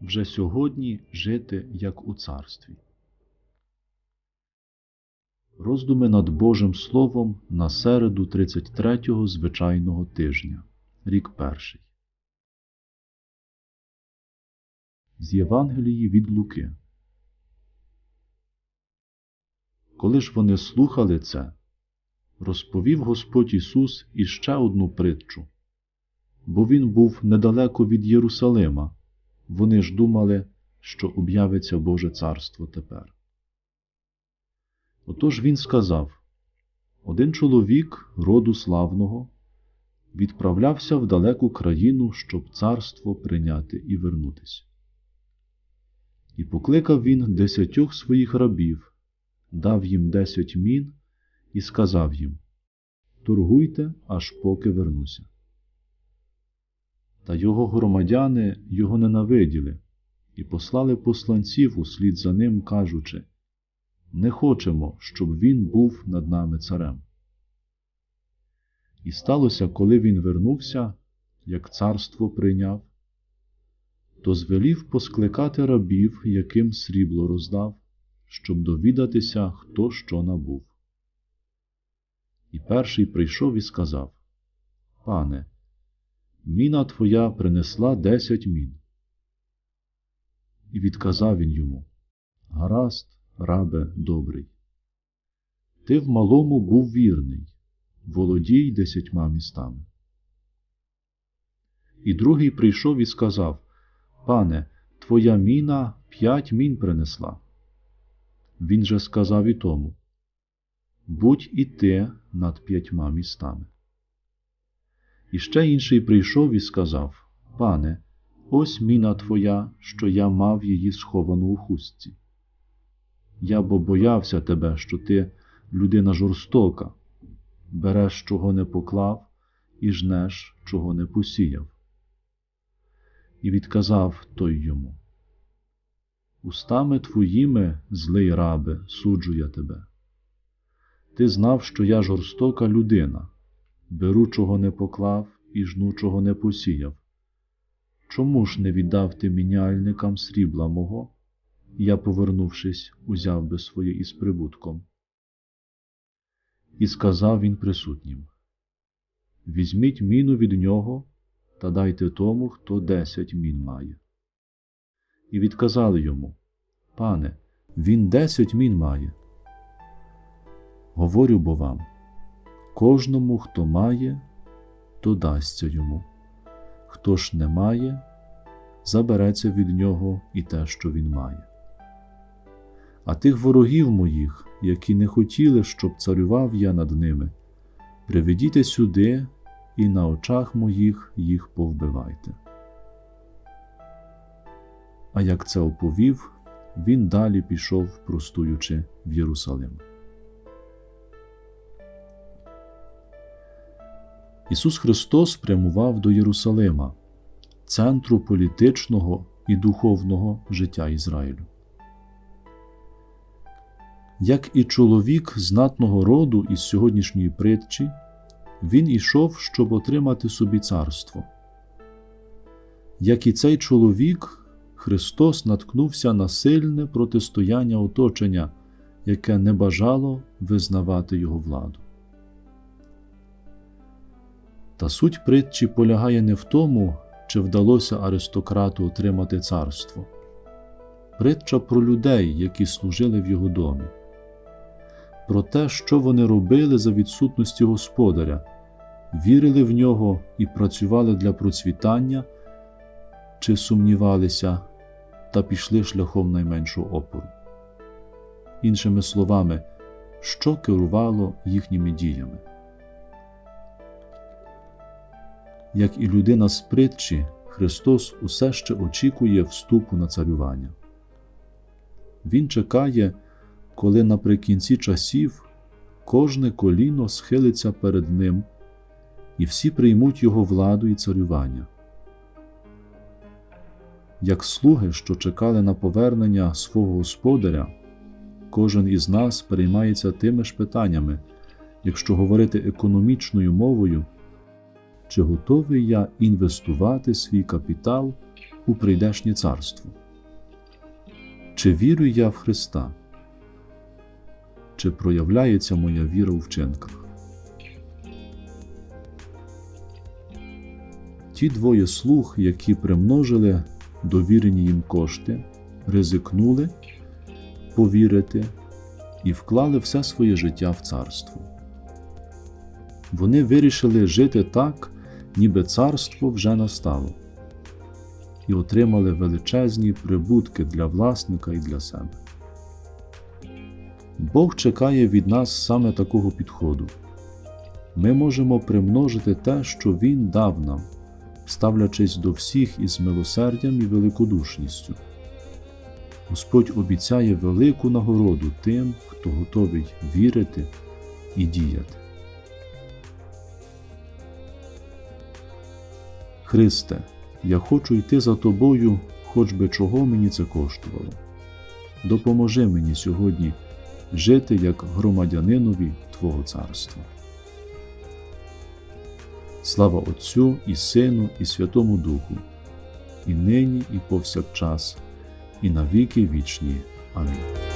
вже сьогодні жити як у царстві. Роздуми над Божим Словом на середу 33-го звичайного тижня, рік перший. З Євангелії від Луки. Коли ж вони слухали це, розповів Господь Ісус іще одну притчу, бо Він був недалеко від Єрусалима, вони ж думали, що об'явиться Боже Царство тепер. Отож він сказав один чоловік роду славного відправлявся в далеку країну, щоб царство прийняти і вернутися. І покликав він десятьох своїх рабів, дав їм десять мін і сказав їм Торгуйте, аж поки вернуся. Та його громадяни його ненавиділи і послали посланців услід за ним, кажучи Не хочемо, щоб він був над нами царем. І сталося, коли він вернувся, як царство прийняв, то звелів поскликати рабів, яким срібло роздав, щоб довідатися, хто що набув. І перший прийшов і сказав Пане, міна твоя принесла десять мін. І відказав він йому Гаразд, рабе добрий. Ти в малому був вірний, володій десятьма містами. І другий прийшов і сказав Пане, твоя міна п'ять мін принесла. Він же сказав і тому Будь і ти над п'ятьма містами. І ще інший прийшов і сказав Пане, ось міна твоя, що я мав її сховану у хустці. Я бо боявся тебе, що ти людина жорстока, береш, чого не поклав, і жнеш, чого не посіяв. І відказав той йому Устами твоїми, злий рабе, суджу я тебе. Ти знав, що я жорстока людина, беру, чого не поклав, і жну, чого не посіяв. Чому ж не віддав ти міняльникам срібла мого? Я, повернувшись, узяв би своє із прибутком. І сказав він присутнім Візьміть міну від нього та дайте тому, хто десять мін має. І відказали йому Пане, він десять мін має. Говорю бо вам кожному, хто має, то дасться йому, хто ж не має, забереться від нього і те, що він має. А тих ворогів моїх, які не хотіли, щоб царював я над ними, приведіте сюди і на очах моїх їх повбивайте. А як це оповів, він далі пішов, простуючи в Єрусалим. Ісус Христос прямував до Єрусалима, центру політичного і духовного життя Ізраїлю. Як і чоловік знатного роду із сьогоднішньої притчі, він ішов, щоб отримати собі царство. Як і цей чоловік, Христос наткнувся на сильне протистояння оточення, яке не бажало визнавати його владу. Та суть притчі полягає не в тому, чи вдалося аристократу отримати царство. Притча про людей, які служили в його домі, про те, що вони робили за відсутності господаря, вірили в нього і працювали для процвітання, чи сумнівалися та пішли шляхом найменшого опору. Іншими словами, що керувало їхніми діями. Як і людина з притчі, Христос усе ще очікує вступу на царювання. Він чекає, коли наприкінці часів кожне коліно схилиться перед Ним, і всі приймуть Його владу і царювання. Як слуги, що чекали на повернення свого Господаря, кожен із нас переймається тими ж питаннями, якщо говорити економічною мовою. Чи готовий я інвестувати свій капітал у прийдешнє царство. Чи вірю я в Христа? Чи проявляється моя віра у вчинках? Ті двоє слуг, які примножили довірені їм кошти, ризикнули повірити і вклали все своє життя в царство. Вони вирішили жити так, ніби царство вже настало, і отримали величезні прибутки для власника і для себе. Бог чекає від нас саме такого підходу. Ми можемо примножити те, що Він дав нам, ставлячись до всіх із милосердям і великодушністю. Господь обіцяє велику нагороду тим, хто готовий вірити і діяти. Христе, я хочу йти за тобою, хоч би чого мені це коштувало. Допоможи мені сьогодні жити як громадянинові Твого царства. Слава Отцю і Сину, і Святому Духу, і нині, і повсякчас, і на віки вічні. Амінь.